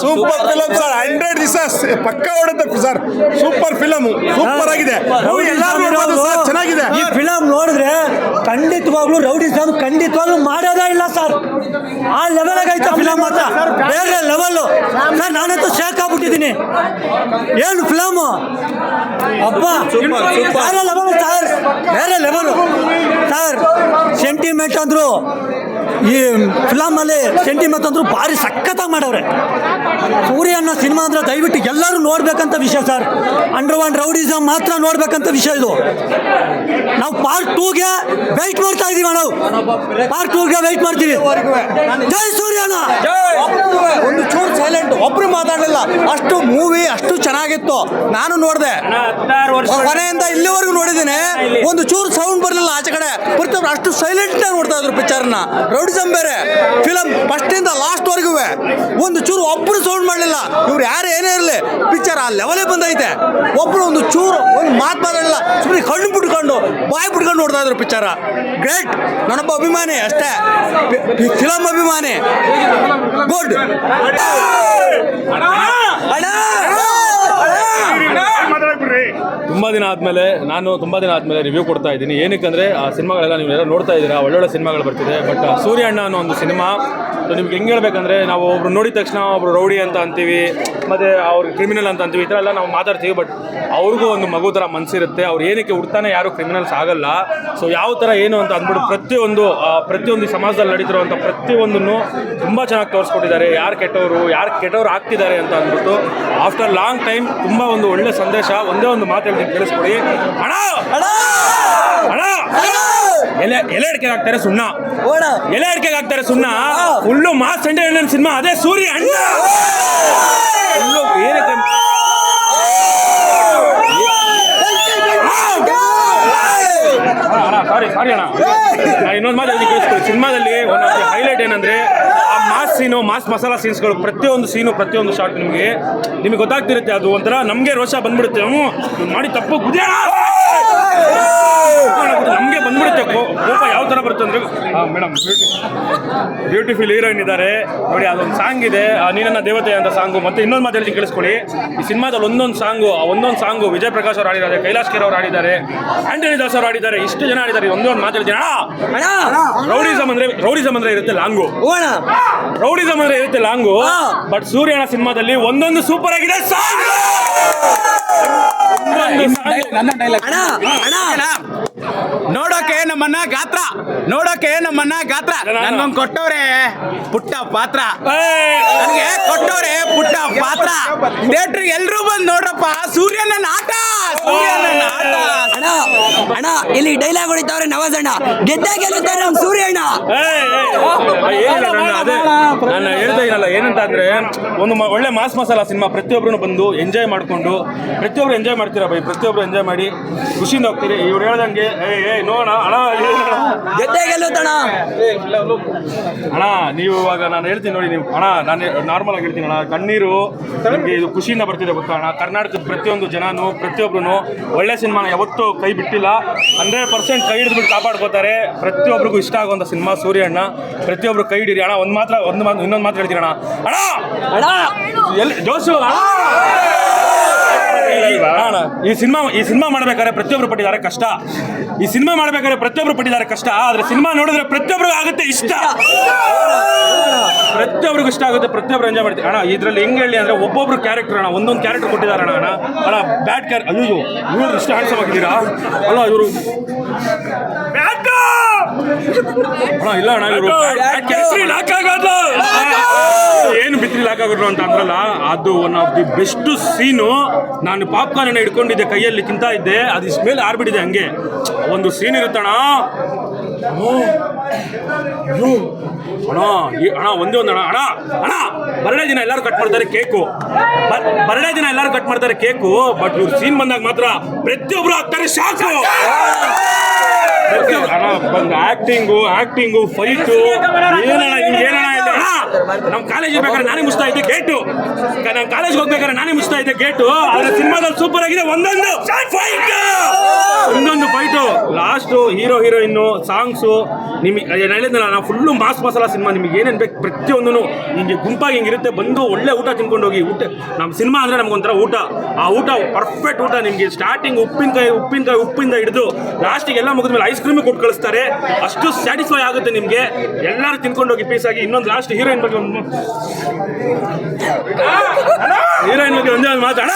Super film sir hundred ದಿವಸ ಪಕ್ಕ ಹೊಡುತ್ತೆ ಸರ್ ಸೂಪರ್ ಫಿಲಮ್ ಸೂಪರ್ ಆಗಿದೆ. ರೌಡಿ ಎಲ್ಲರೂ ಸರ್ ಚೆನ್ನಾಗಿದೆ. ಈ ಫಿಲಮ್ ನೋಡಿದ್ರೆ ಖಂಡಿತವಾಗ್ಲೂ ರೌಡಿಸಮ್ ಖಂಡಿತವಾಗ್ಲೂ ಮಾಡೋದೇ ಇಲ್ಲ ಸರ್. ಆ ಲೆವೆಲ್ ಆಗೈತೆ ಫಿಲಮ್ ಅಂತ ಬೇರೆ ಲೆವೆಲ್ ಸರ್ ನಾನಂತೂ ಶೇಕ್ ಆಗ್ಬಿಟ್ಟಿದ್ದೀನಿ. ಏನು ಫಿಲಮ್ ಅಪ್ಪ ಬೇರೆ ಲೆವೆಲ್ ಸರ್ ಬೇರೆ ಲೆವೆಲ್ ಸರ್ ಸೆಂಟಿಮೆಂಟ್ ಅಂದ್ರು ಈ ಫಿಲಮ್ ಅಲ್ಲಿ ಸೆಂಟಿಮೆಂಟ್ ಅಂದ್ರು ಭಾರಿ ಸಖತ್ತಾಗಿ ಮಾಡವ್ರೆ. ಸೂರ್ಯ ಅನ್ನೋ ಸಿನಿಮಾ ಅಂದ್ರೆ ದಯವಿಟ್ಟು ಎಲ್ಲರೂ ನೋಡ್ಬೇಕಂತ ವಿಷಯ ಸರ್. ಅಂಡರ್ ಒನ್ ರೌಡಿಸಮ್ ಮಾತ್ರ ನೋಡ್ಬೇಕಂತ ವಿಷಯ ಇದು. ನಾವು ಪಾರ್ಟ್ ಟೂಗೆ ವೆಯ್ಟ್ ಮಾಡ್ತಾ ಇದೀವಿ ನಾವು ಪಾರ್ಟ್ ಟೂಗೆ ವೆಯ್ಟ್ ಮಾಡ್ತೀವಿ. ಜೈ ಸೂರ್ಯನ ಒಂದು ಚೂರು ಸೈಲೆಂಟ್ ಒಬ್ರು ಮಾತಾಡಲಿಲ್ಲ. ಅಷ್ಟು ಮೂವಿ ಅಷ್ಟು ಚೆನ್ನಾಗಿತ್ತು. ನಾನು ನೋಡಿದೆ. ಮನೆಯಿಂದ ಇಲ್ಲಿವರೆಗೂ ನೋಡಿದ್ದೀನಿ. ಒಂದು ಚೂರು ಸೌಂಡ್ ಬರಲಿಲ್ಲ ಆಚೆ ಕಡೆ. ಪ್ರತಿಯೊಬ್ರು ಅಷ್ಟು ಸೈಲೆಂಟ್ ನೋಡ್ತಾ ಇದ್ರು ಪಿಕ್ಚರ್ನ ರೌಡಿಸಮ್ ಬೇರೆ. ಫಿಲಮ್ ಫಸ್ಟ್ ಇಂದ ಲಾಸ್ಟ್ ವರೆಗೂ. ಒಂದು ಚೂರು ಒಬ್ರು ಸೌಂಡ್ ಮಾಡಲಿಲ್ಲ. ಇವ್ರು ಯಾರು ಏನೇ ಇರಲಿ ಪಿಕ್ಚರ್ ಆ ಲೆವೆಲೇ ಬಂದೈತೆ. ಒಬ್ರು ಒಂದು ಚೂರು ಒಂದು ಮಾತು ಮಾತಾಡಲಿಲ್ಲ. ಸುಮ್ಮನೆ ಕಣ್ಣು ಬಿಟ್ಕೊಂಡು ಬಾಯಿ ಬಿಟ್ಕೊಂಡು ನೋಡ್ತಾ ಇದ್ರು ಪಿಕ್ಚರ ಗ್ರೇಟ್ ನನ್ನೊಬ್ಬ ಅಭಿಮಾನಿ ಅಷ್ಟೇ. ಫಿಲಮ್ ಅಭಿಮಾನಿ. ಗುಡ್ ತುಂಬ ದಿನ ಆದಮೇಲೆ ನಾನು ತುಂಬ ದಿನ ಆದಮೇಲೆ ರಿವ್ಯೂ ಕೊಡ್ತಾ ಇದ್ದೀನಿ. ಏನಕ್ಕಂದರೆ ಆ ಸಿನಿಮಾಗಳೆಲ್ಲ ನೀವೆಲ್ಲ ನೋಡ್ತಾ ಇದ್ದೀರಾ ಒಳ್ಳೊಳ್ಳೆ ಸಿನಿಮಾಗಳು ಬರ್ತಿದೆ. ಬಟ್ ಸೂರ್ಯ ಅಣ್ಣ ಅನ್ನೋ ಒಂದು ಸಿನಿಮಾ ಸೊ ನಿಮ್ಗೆ ಹೆಂಗೆ ಹೇಳ್ಬೇಕಂದ್ರೆ ನಾವು ಒಬ್ರು ನೋಡಿದ ತಕ್ಷಣ ಒಬ್ರು ರೌಡಿ ಅಂತ ಅಂತೀವಿ ಮತ್ತು ಅವ್ರು ಕ್ರಿಮಿನಲ್ ಅಂತ ಅಂತೀವಿ ಈ ಥರ ಎಲ್ಲ ನಾವು ಮಾತಾಡ್ತೀವಿ ಬಟ್ ಅವ್ರಿಗೂ ಒಂದು ಮಗು ಥರ ಮನಸ್ಸಿರುತ್ತೆ ಅವ್ರು ಏನಕ್ಕೆ ಹುಡ್ತಾನೆ ಯಾರು ಕ್ರಿಮಿನಲ್ಸ್ ಆಗಲ್ಲ. ಸೊ ಯಾವ ಥರ ಏನು ಅಂತ ಅಂದ್ಬಿಟ್ಟು ಪ್ರತಿಯೊಂದು ಪ್ರತಿಯೊಂದು ಸಮಾಜದಲ್ಲಿ ನಡೀತಿರುವಂಥ ಪ್ರತಿಯೊಂದನ್ನು ತುಂಬ ಚೆನ್ನಾಗಿ ತೋರಿಸ್ಕೊಟ್ಟಿದ್ದಾರೆ. ಯಾರು ಕೆಟ್ಟವರು ಯಾರು ಕೆಟ್ಟವ್ರು ಆಗ್ತಿದ್ದಾರೆ ಅಂತ ಅಂದ್ಬಿಟ್ಟು ಆಫ್ಟರ್ ಲಾಂಗ್ ಟೈಮ್ ತುಂಬ ಒಂದು ಒಳ್ಳೆ ಸಂದೇಶ ಒಂದೇ ಒಂದು ಮಾತು ಹೇಳ್ತೀನಿ ಕೇಳಿಸ್ಕೊಡಿ ಅಣ್ಣ! ಅಣ್ಣ! ಎಲೆ ಎಲೆ ಅಡಿಕೆಗೆ ಹಾಕ್ತಾರೆ ಸುಣ್ಣ. ಎಲೆ ಅಡಿಕೆಗೆ ಹಾಕ್ತಾರೆ ಸುಣ್ಣ. ಫುಲ್ಲು ಮಾಸ್ ಎಂಟರ್ಟೈನ್ಮೆಂಟ್ ಸಿನಿಮಾ ಅದೇ ಸೂರಿ ಅಣ್ಣ! ಫುಲ್ಲು ಬೇರೆ ಸಾರಿ ಸಾರಿ ಅಣ್ಣ ಇನ್ನೊಂದು ಮಾತು ಕೇಳಿಸ್ಕೊಡಿ ಸಿನಿಮಾದಲ್ಲಿ ಒಂದು ಹೈಲೈಟ್ ಏನಂದ್ರೆ ಸೀನು ಮಾಸ್ ಮಸಾಲ ಸೀನ್ಸ್ಗಳು ಪ್ರತಿಯೊಂದು ಸೀನು ಪ್ರತಿಯೊಂದು ಶಾಟ್ ನಿಮಗೆ ನಿಮಗೆ ಗೊತ್ತಾಗ್ತಿರುತ್ತೆ ಅದು ಒಂಥರ ನಮಗೆ ರೋಷ ಬಂದ್ಬಿಡುತ್ತೆ. ಮಾಡಿ ತಪ್ಪು ಗುದ್ಯಾಣ ನಮಗೆ ಬಂದ್ಬಿಡುತ್ತೆ ಕೋಪ ಯಾವ ಥರ ಬರುತ್ತೆ ಅಂದ್ರೆ ಮೇಡಮ್ ಬ್ಯೂಟಿಫುಲ್ ಹೀರೋಯಿನ್ ಇದ್ದಾರೆ. ನೋಡಿ ಅದೊಂದು ಸಾಂಗ್ ಇದೆ. ಆ ನೀನನ್ನ ದೇವತೆ ಅಂತ ಸಾಂಗು ಮತ್ತೆ ಇನ್ನೊಂದು ಮಾತು ಹೇಳ್ತೀನಿ ಕೇಳಿಸ್ಕೊಳ್ಳಿ. ಈ ಸಿನಿಮಾದಲ್ಲಿ ಒಂದೊಂದು ಸಾಂಗು ಆ ಒಂದೊಂದು ಸಾಂಗು ವಿಜಯ್ ಪ್ರಕಾಶ್ ಅವರು ಆಡಿದ್ದಾರೆ ಕೈಲಾಶ್ ಖೇರ್ ಅವರು ಆಡಿದ್ದಾರೆ ಆಂಟನಿ ದಾಸ್ ಅವರು ಆಡಿದ್ದಾರೆ ಇಷ್ಟು ಜನ ಆಡಿದ್ದಾರೆ ಒಂದೊಂದು ಒಂದು ಮಾತು ಹೇಳ್ತೀನಿ ಅಣ್ಣ. ರೌಡಿಸಮ್ ಅಂದ್ರೆ ರೌಡಿಸಮ್ ಅಂದ್ರೆ ಇರುತ್ತೆ ಲಾಂಗು. ರೌಡಿಸಮ್ ಅಂದ್ರೆ ಇರುತ್ತೆ ಲಾಂಗು. ಬಟ್ ಸೂರ್ಯನ ಸಿನಿಮಾದಲ್ಲಿ ಒಂದೊಂದು ಸೂಪರ್ ಆಗಿದೆ ಸಾಂಗ್ ನೋಡೋಕೆ ನಮ್ಮನ್ನ ಗಾತ್ರ ನೋಡೋಕೆ ನಮ್ಮನ್ನ ಗಾತ್ರ ನನ್ಗೊಂದು ಕೊಟ್ಟವ್ರೆ ಪುಟ್ಟ ಪಾತ್ರ ನನಗೆ ಕೊಟ್ಟವ್ರೆ ಪುಟ್ಟ ಪಾತ್ರ ಥಿಯೇಟ್ರ್ ಎಲ್ರೂ ಬಂದು ನೋಡ್ರಪ್ಪ ಸೂರ್ಯನ ಆಟ ಸೂರ್ಯನ ಅಣ್ಣ ಇಲ್ಲಿ ಡೈಲಾಗ್ ಹೊಡಿತಾವ್ರೆ ನವಾಜ್ ಅಣ್ಣ. ಗೆದ್ದೆ ಗೆಲ್ಲುತ್ತಾರೆ ನಮ್ ಸೂರ್ಯ ಅಣ್ಣ. ನಾನು ಹೇಳ್ತಾ ಇರಲ್ಲ ಏನಂತ ಅಂದ್ರೆ ಒಂದು ಒಳ್ಳೆ ಮಾಸ್ ಮಸಾಲ ಸಿನಿಮಾ ಪ್ರತಿಯೊಬ್ಬರು ಬಂದು ಎಂಜಾಯ್ ಮಾಡ್ಕೊಂಡು ಪ್ರತಿಯೊಬ್ರು ಎಂಜಾಯ್ ಮಾಡ್ತೀರಾ ಬೈ? ಪ್ರತಿಯೊಬ್ರು ಎಂಜಾಯ್ ಮಾಡಿ ಖುಷಿಯಿಂದ ಹೋಗ್ತೀರಿ. ಇವ್ರು ಹೇಳ್ದಂಗೆ ಏ ಏ ನೋಡೋಣ ಅಣ್ಣ ಅಣ್ಣ ಗೆದ್ದೇ ಗೆಲ್ಲುತ್ತಣ್ಣ ಅಣ್ಣ. ನೀವು ಇವಾಗ ನಾನು ಹೇಳ್ತೀನಿ ನೋಡಿ ನೀವು ಅಣ್ಣ ನಾನು ನಾರ್ಮಲ್ ಆಗಿ ಹೇಳ್ತೀನಿ ಅಣ್ಣ. ಕಣ್ಣೀರು ನಿಮಗೆ ಇದು ಖುಷಿಯಿಂದ ಬರ್ತಿದೆ ಗೊತ್ತಾ ಅಣ್ಣ? ಕರ್ನಾಟಕದ ಪ್ರತಿಯೊಂದು ಜನನು ಪ್ರತಿಯೊಬ್ಬರು ಒಳ್ಳೆ ಸಿನಿಮಾನ ಯಾವತ್ತೂ ಕೈ ಬಿಟ್ಟಿಲ್ಲ. ಹಂಡ್ರೆಡ್ ಪರ್ಸೆಂಟ್ ಕೈ ಹಿಡಿದ್ಬಿಟ್ಟು ಕಾಪಾಡ್ಕೋತಾರೆ. ಪ್ರತಿಯೊಬ್ಬರಿಗೂ ಇಷ್ಟ ಆಗುವಂಥ ಸಿನಿಮಾ ಸೂರ್ಯ ಅಣ್ಣ ಪ್ರತಿಯೊಬ್ಬರು ಕೈ ಹಿಡೀರಿ ಅಣ್ಣ ಒಂದು ಮಾತ್ರ ಒಂದು ಮಾತು ಇನ್ನೊಂದು ಮಾತು ಹೇಳ್ತೀನಿ ಅಣ್ಣ. ಅಣ್ಣ ಎಲ್ಲಿ ಜೋಶು ಅಣ್ಣ, ಈ ಸಿನಿಮಾ ಈ ಸಿನಿಮಾ ಮಾಡ್ಬೇಕಾದ್ರೆ ಪ್ರತಿಯೊಬ್ರು ಪಟ್ಟಿದ್ದಾರೆ ಕಷ್ಟ. ಈ ಸಿನಿಮಾ ಮಾಡ್ಬೇಕಾದ್ರೆ ಪ್ರತಿಯೊಬ್ರು ಪಟ್ಟಿದ್ದಾರೆ ಕಷ್ಟ. ಆದ್ರೆ ಸಿನಿಮಾ ನೋಡಿದ್ರೆ ಪ್ರತಿಯೊಬ್ಬರಿಗೂ ಆಗುತ್ತೆ ಇಷ್ಟ. ಪ್ರತಿಯೊಬ್ಬರಿಗೂ ಇಷ್ಟ ಆಗುತ್ತೆ ಪ್ರತಿಯೊಬ್ಬರು ಎಂಜಾಯ್ ಮಾಡ್ತೀವಿ. ಅಣ್ಣ ಇದರಲ್ಲಿ ಹೆಂಗೆ ಹೇಳಿ ಅಂದ್ರೆ ಒಬ್ಬೊಬ್ರು ಕ್ಯಾರೆಕ್ಟರ್ ಅಣ್ಣ ಒಂದೊಂದು ಕ್ಯಾರೆಕ್ಟರ್ ಕೊಟ್ಟಿದ್ದಾರೆ ಅಣ್ಣ. ಅಣ್ಣ ಅಣ್ಣ ಬ್ಯಾಡ್ ಕ್ಯಾರ್ ಅಯ್ಯೋ ಇವರು ಇಷ್ಟ ಹ್ಯಾಂಡ್ಸಮ್ ಆಗಿದ್ದೀರಾ? ಅಲ್ಲ ಇವರು ಅಣ್ಣ ಇಲ್ಲ ಅಣ್ಣ ಇವರು ಏನು ಬಿತ್ರಿ ಲಾಕ್ ಆಗೋದು ಅಂತ ಅಂದ್ರಲ್ಲ ಅದು one of the best scene ನಾನು ಪಾಪ್ಕಾರ್ನ್ ಹಿಡ್ಕೊಂಡಿದ್ದೆ ಕೈಯಲ್ಲಿ ತಿಂತಾ ಇದ್ದೆ ಅದು ಇಷ್ಟ ಮೇಲೆ ಆರ್ಬಿಟ್ಟಿದೆ ಹಂಗೆ. ಒಂದು ಸೀನ್ ಇರುತ್ತಣ್ಣ. ಅಣ್ಣ, ಈ- ಅಣ್ಣ, ಒಂದೇ ಒಂದು ಅಣ್ಣ. ಅಣ್ಣ ಅಣ್ಣ, ಬರಡೇ ದಿನ ಎಲ್ಲರೂ ಕಟ್ ಮಾಡ್ತಾರೆ ಕೇಕು. ಬರಡೇ ದಿನ ಎಲ್ಲರೂ ಕಟ್ ಮಾಡ್ತಾರೆ ಕೇಕು ಬಟ್ ಇವ್ರು ಸೀನ್ ಬಂದಾಗ ಮಾತ್ರ ಪ್ರತಿಯೊಬ್ರು ಆಗ್ತಾರೆ ಶಾಕು ಅಣ್ಣ, ಬಂದು ಆಕ್ಟಿಂಗು ಆಕ್ಟಿಂಗು ಫೈಟು ಏನಣ್ಣ, ನಿಮ್ಗೆ ಏನಣ್ಣ ಇದೆ? ನಮ್ಮ ಕಾಲೇಜಿಗೆ ಬೇಕಾದ್ರೆ ನಾನೇ ಮುಚ್ತಾ ಇದ್ದೆ ಗೇಟು ನಮ್ಮ ಕಾಲೇಜ್ಗೆ ಹೋಗ್ಬೇಕಾದ್ರೆ ನಾನೇ ಮುಚ್ತಾ ಇದ್ದೆ ಗೇಟು ಆದ್ರೆ ಸಿನಿಮಾದಲ್ಲಿ ಸೂಪರ್ ಆಗಿದೆ, ಒಂದೊಂದು. ಫೈಟ್ ಒಂದೊಂದು fight last hero heroine songs ನಿಮಗೆ ಹೇಳಿದ್ನಲ್ಲ ನಾವು ಫುಲ್ಲು ಮಾಸ್ ಮಸಾಲ ಸಿನಿಮಾ ನಿಮಗೆ ಏನೇನು ಬೇಕು ಪ್ರತಿಯೊಂದೂ ಹಿಂಗೆ ಗುಂಪಾಗಿ ಹಿಂಗಿರುತ್ತೆ ಬಂದು ಒಳ್ಳೆ ಊಟ ತಿನ್ಕೊಂಡು ಹೋಗಿ ಊಟ ನಮ್ಮ ಸಿನಿಮಾ ಅಂದರೆ ನಮಗೊಂಥರ ಊಟ. ಆ ಊಟ ಪರ್ಫೆಕ್ಟ್ ಊಟ ನಿಮಗೆ. ಸ್ಟಾರ್ಟಿಂಗ್ ಉಪ್ಪಿನಕಾಯಿ ಉಪ್ಪಿನಕಾಯಿ, ಉಪ್ಪಿಂದ ಹಿಡಿದು ಲಾಸ್ಟಿಗೆ ಎಲ್ಲ ಮುಗಿದ್ಮೇಲೆ ಐಸ್ ಕ್ರೀಮ್ ಕೊಟ್ಟು ಕಳಿಸ್ತಾರೆ. ಅಷ್ಟು ಸ್ಯಾಟಿಸ್ಫೈ ಆಗುತ್ತೆ ನಿಮಗೆ. ಎಲ್ಲರೂ ತಿನ್ಕೊಂಡು ಹೋಗಿ ಪೀಸ್ ಆಗಿ ಇನ್ನೊಂದು ಲಾಸ್ಟ್ ಹೀರೋಯಿನ್ ಬಗ್ಗೆ ಒಂದು ಹೀರೋಯಿನ್ ಬಗ್ಗೆ ಒಂದೇ ಒಂದು ಮಾತಾಡ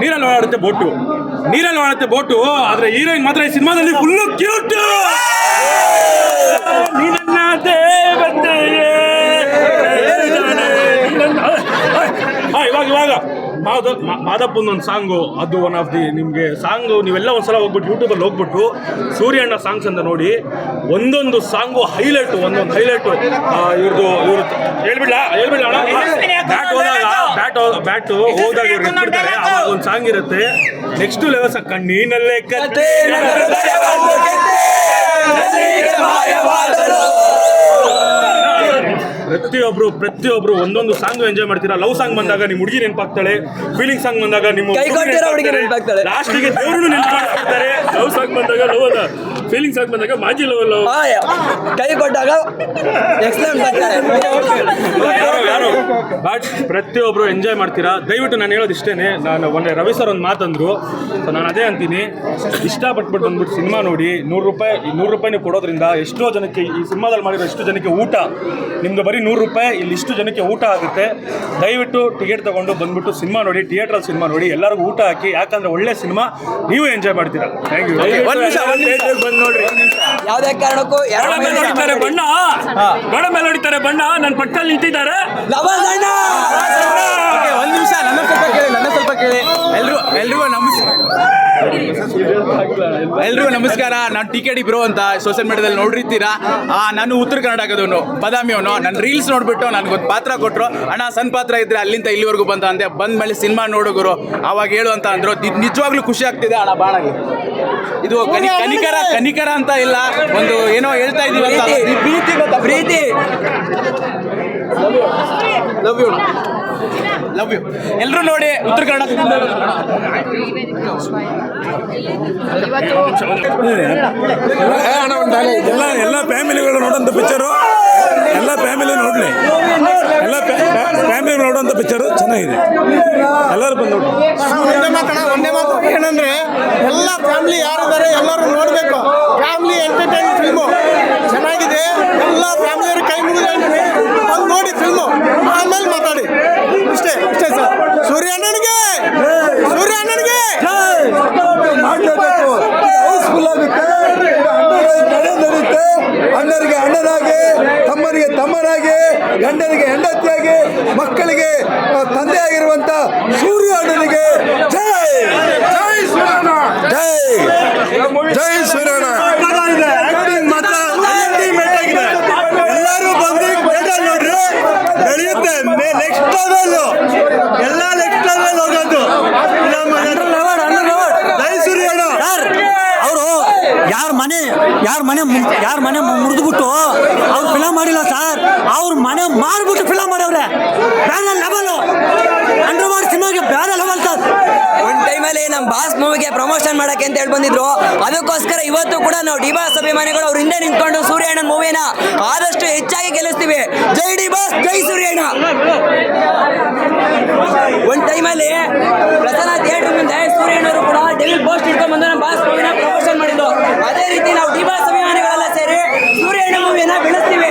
ನೀರಲ್ಲಿ ಓಡಾಡುತ್ತೆ ಬೋಟು ನೀರಲ್ಲಿ ಓಡಾಡುತ್ತೆ ಬೋಟು ಆದ್ರೆ ಹೀರೋಯಿನ್ ಮಾತ್ರ ಈ ಸಿನಿಮಾದಲ್ಲಿ ಫುಲ್ಲು ಕ್ಯೂಟ್ ಇವಾಗ ಇವಾಗ ಮಾದ ಮಾದಪ್ಪನ ಒಂದು ಸಾಂಗು ಅದು ಒನ್ ಆಫ್ ದಿ ನಿಮಗೆ ಸಾಂಗು ನೀವೆಲ್ಲ ಒಂದ್ಸಲ ಹೋಗ್ಬಿಟ್ಟು ಯೂಟ್ಯೂಬಲ್ಲಿ ಹೋಗ್ಬಿಟ್ಟು ಸೂರ್ಯಣ್ಣ ಸಾಂಗ್ಸ್ ಅಂತ ನೋಡಿ ಒಂದೊಂದು ಸಾಂಗು ಹೈಲೈಟು ಒಂದೊಂದು ಹೈಲೈಟು ಇವ್ರದ್ದು ಇವ್ರ ಹೇಳ್ಬಿಡ್ಲಾ ಹೇಳ್ಬಿಡ್ಲ ಬ್ಯಾಟ್ ಹೋದಾಗ ಬ್ಯಾಟ್ ಬ್ಯಾಟ್ ಹೋದಾಗ ಇವ್ರು ಇಟ್ಬಿಡ್ತಾರೆ ಅವಾಗ ಒಂದು ಸಾಂಗ್ ಇರುತ್ತೆ ನೆಕ್ಸ್ಟ್ ಲೆವೆಲ್ಸ್ ಕಣ್ಣಿನಲ್ಲೇ ಕತ್ತೆ ಪ್ರತಿಯೊಬ್ರು ಪ್ರತಿಯೊಬ್ರು ಒಂದೊಂದು ಸಾಂಗ್ ಎಂಜಾಯ್ ಮಾಡ್ತೀರಾ? ಲವ್ ಸಾಂಗ್ ಬಂದಾಗ ನಿಮ್ಮ ಹುಡುಗಿ ನೆನಪಾಗ್ತಾಳೆ ಫೀಲಿಂಗ್ ಸಾಂಗ್ ಬಂದಾಗ ನಿಮ್ಮ ಲಾಸ್ಟ್. ಲಾಸ್ಟಿಗೆ ದೇವರು ನೆನಪಾಗ್ತಾರೆ ಲವ್ ಸಾಂಗ್ ಬಂದಾಗ ಲವ್ ಅಲ್ಲ ಫೀಲಿಂಗ್ ಆಗಿ ಬಂದಾಗ ಮಾಜಿ ಲವ್ ಲವ್ ಆಯ್, ಕೈ ಕೊಟ್ಟಾಗ ಎಕ್ಸಲೆಂಟ್ ಬಟ್ ಪ್ರತಿಯೊಬ್ರು ಎಂಜಾಯ್ ಮಾಡ್ತೀರಾ? ದಯವಿಟ್ಟು ನಾನು ಹೇಳೋದು ಇಷ್ಟೇನೆ ನಾನು ಮೊನ್ನೆ ರವಿ ಸರ್ ಒಂದು ಮಾತಂದ್ರು. ಸೊ ನಾನು ಅದೇ ಅಂತೀನಿ. ಇಷ್ಟಪಟ್ಬಿಟ್ಟು ಬಂದ್ಬಿಟ್ಟು ಸಿನಿಮಾ ನೋಡಿ ನೂರು ರೂಪಾಯಿ ಈ ನೂರು ರೂಪಾಯಿ ನೀವು ಕೊಡೋದ್ರಿಂದ ಎಷ್ಟೋ ಜನಕ್ಕೆ ಈ ಸಿನಿಮಾದಲ್ಲಿ ಮಾಡಿರೋ ಎಷ್ಟು ಜನಕ್ಕೆ ಊಟ ನಿಮ್ದು ಬರೀ ನೂರು ರೂಪಾಯಿ ಇಲ್ಲಿ ಇಷ್ಟು ಜನಕ್ಕೆ ಊಟ ಆಗುತ್ತೆ. ದಯವಿಟ್ಟು ಟಿಕೆಟ್ ತಗೊಂಡು ಬಂದ್ಬಿಟ್ಟು ಸಿನಿಮಾ ನೋಡಿ ಥಿಯೇಟ್ರಲ್ಲಿ ಸಿನಿಮಾ ನೋಡಿ ಎಲ್ಲರಿಗೂ ಊಟ ಹಾಕಿ ಯಾಕಂದ್ರೆ ಒಳ್ಳೆ ಸಿನಿಮಾ ನೀವು ಎಂಜಾಯ್ ಮಾಡ್ತೀರಾ. ಥ್ಯಾಂಕ್ ಯು ನೋಡ್ರಿ. ಯಾವ್ದೇ ಕಾರಣಕ್ಕೂ ಎರಡು ಮೇಲೆ ಹೊಡಿತಾರೆ ಬಣ್ಣ. ಗೋಡೆ ಮೇಲೆ ಹೊಡಿತಾರೆ ಬಣ್ಣ. ನನ್ನ ಪಕ್ಕದಲ್ಲಿ ನಿಂತಿದ್ದಾರೆ. ಲವಣ್ಣ ಓಕೆ, ಒಂದ್ ನಿಮಿಷ ನನ್ನ ಸ್ವಲ್ಪ ಕೇಳಿ ನನ್ನ ಸ್ವಲ್ಪ ಕೇಳಿ ಎಲ್ರು ಎಲ್ರಿಗೂ ನಮಸ್ಕಾರ. ಎಲ್ರಿಗೂ ನಮಸ್ಕಾರ. ನಾನು ಟಿ ಕೆ ಡಿ ಬ್ರೋ ಅಂತ ಸೋಷಿಯಲ್ ಮೀಡಿಯಾದಲ್ಲಿ ನೋಡಿರ್ತೀರಾ ನಾನು ಉತ್ತರ ಕರ್ನಾಟಕದವನು ಬದಾಮಿ ಅವನು. ನನ್ನ ರೀಲ್ಸ್ ನೋಡ್ಬಿಟ್ಟು ಒಂದು ಪಾತ್ರ ಕೊಟ್ಟರು ಅಣ್ಣ ಸಣ್ಣ ಪಾತ್ರ ಇದ್ರೆ ಅಲ್ಲಿಂದ ಇಲ್ಲಿವರೆಗೂ ಬಂದ ಅಂದೆ ಬಂದ ಮೇಲೆ ಸಿನಿಮಾ ನೋಡೋಗರು ಅವಾಗ ಹೇಳು ಅಂತ ಅಂದರು. ನಿಜವಾಗ್ಲೂ ಖುಷಿ ಆಗ್ತಿದೆ ಅಣ್ಣ ಬಾಣಗೆ ಇದು ಕನಿ ಕನಿಕರ ಕನಿಕರ ಅಂತ ಇಲ್ಲ. ಒಂದು ಏನೋ ಹೇಳ್ತಾ ಇದೀವಿ ಅಂತ ಪ್ರೀತಿ. ಪ್ರೀತಿ. ಲವ್ ಯು ಲವ್ ಯು ಎಲ್ಲರೂ ನೋಡಿ ಉತ್ತರ ಕರ್ನಾಟಕದಿಂದ ಎಲ್ಲ ಎಲ್ಲ ಫ್ಯಾಮಿಲಿಗಳು ನೋಡೋಂಥ ಪಿಕ್ಚರು ಎಲ್ಲ ಫ್ಯಾಮಿಲಿ ನೋಡಲಿ. ಎಲ್ಲ ಫ್ಯಾಮಿಲಿ ನೋಡೋಂಥ ಪಿಕ್ಚರು ಚೆನ್ನಾಗಿದೆ. ಎಲ್ಲರೂ ಬಂದು ನೋಡಿ ಒಂದೇ ಮಾತು ಏನಂದ್ರೆ ಎಲ್ಲ ಫ್ಯಾಮಿಲಿ ಯಾರಿದ್ದಾರೆ ಗಂಡನಿಗೆ ಯಾರ ಮನೆ ಯಾರ ಮನೆ ಮುರಿದ್ಬಿಟ್ಟು ಅವ್ರು ಫಿಲಮ್ ಮಾಡಿಲ್ಲ ಸರ್. ಅವ್ರ ಮನೆ ಮಾರ್ಬಿಟ್ಟು ಫಿಲಮ್ ಮಾಡವ್ರೆ ಬೇರೆ ಲೆವೆಲ್ ಅಂಡರ್ ಮಾಡಿ ಸಿನಿಮಾಗೆ ಬೇರೆ ಲೆವೆಲ್ ಸರ್. ಒನ್ ಟೈಮಲ್ಲಿ ನಮ್ಮ ಬಾಸ್ ಮೂವಿಗೆ ಪ್ರಮೋಷನ್ ಮಾಡಕ್ಕೆ ಅಂತ ಹೇಳಿ ಬಂದಿದ್ರು. ಅದಕ್ಕೋಸ್ಕರ ಇವತ್ತು ಕೂಡ ನಾವು ಡಿ ಬಾಸ್ ಅಭಿಮಾನಿಗಳು ಅವ್ರ ಹಿಂದೆ ನಿಂತ್ಕೊಂಡು ಸೂರ್ಯಣ್ಣ ಮೂವಿನ ಆದಷ್ಟು ಹೆಚ್ಚಾಗಿ ಗೆಲ್ಲಿಸ್ತೀವಿ. ಜೈ ಡಿ ಬಾಸ್ ಜೈ ಸೂರ್ಯಣ್ಣ. ಒನ್ ಟೈಮಲ್ಲಿ ಪ್ರಸನ್ನ ಥಿಯೇಟರ್ ಮುಂದೆ ಸೂರ್ಯಣ್ಣವರು ಕೂಡ ಡೆವಿಲ್ ಪೋಸ್ಟ್ ಇಟ್ಕೊಂಡ್ ಬಂದು ನಮ್ಮ ಬಾಸ್ ಮೂವಿನ ಬೆಳೆಸ್ತೀವಿ